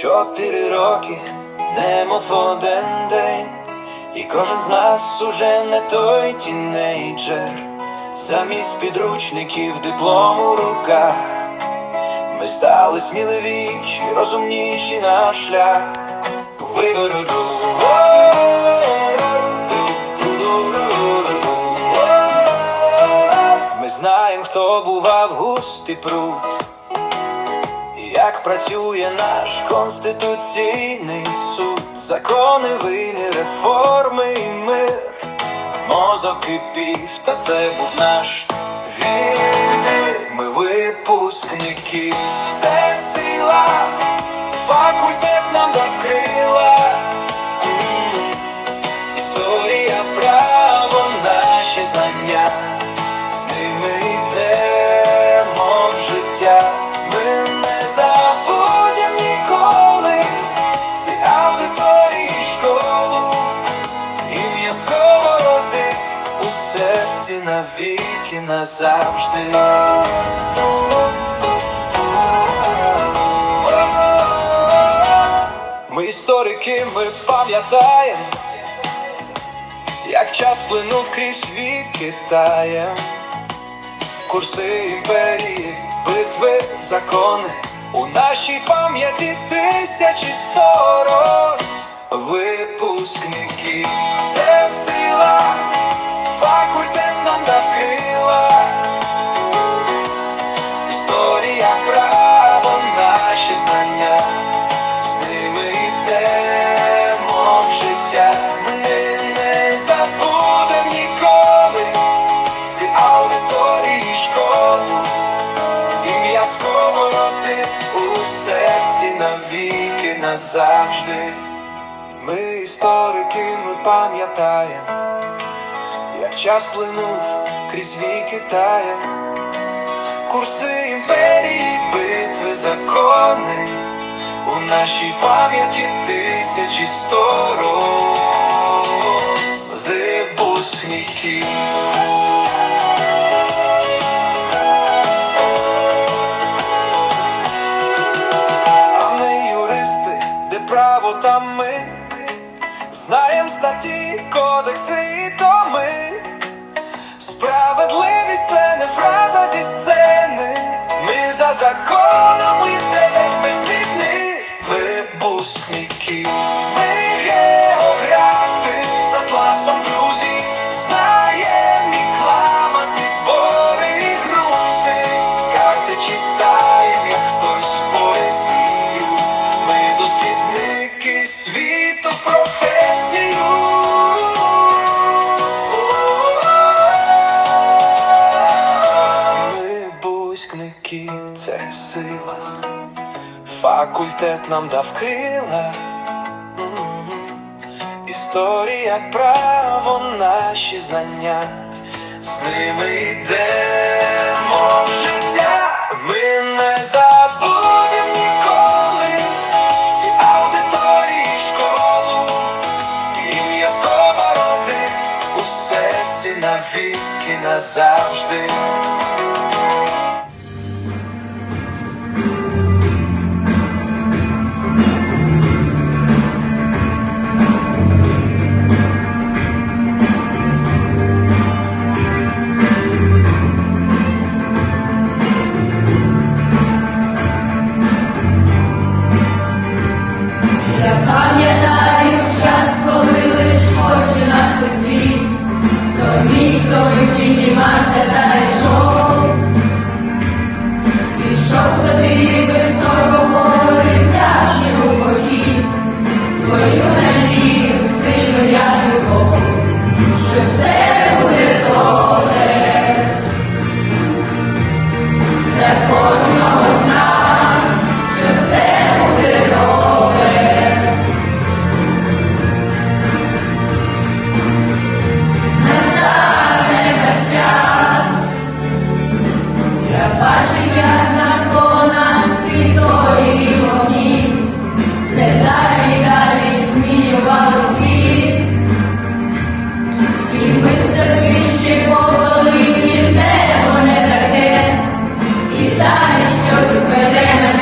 Чотири роки, немов один день, і кожен з нас уже не той тінейджер, замість підручників диплом у руках. Ми стали сміливіші, розумніші на шлях. Виберу Ми знаємо, хто бував густий пруд. Працює наш конституційний суд, закони війни, реформи і мир, мозок кипів, та це був наш вільний Ми випускники, це сила, факультет нам дав крила. Навіки назавжди. Ми історики, ми пам'ятаємо, як час плинув крізь віки таєм Курси імперії, битви, закони. У нашій пам'яті тисячі сторон. Випускники, це сила, назавжди. Ми історики, ми пам'ятаємо, як час плинув крізь віки таєм. Курси імперії, битви, закони у нашій пам'яті тисячі сторон випускників. Право там ми знаємо статті, кодекси і томи. Справедливість це не фраза зі сцени. Ми за законом йдемо в професію. Це сила, факультет нам дав крила. Історія, право, наші знання, з ними йдемо навіки назавжди. Suerte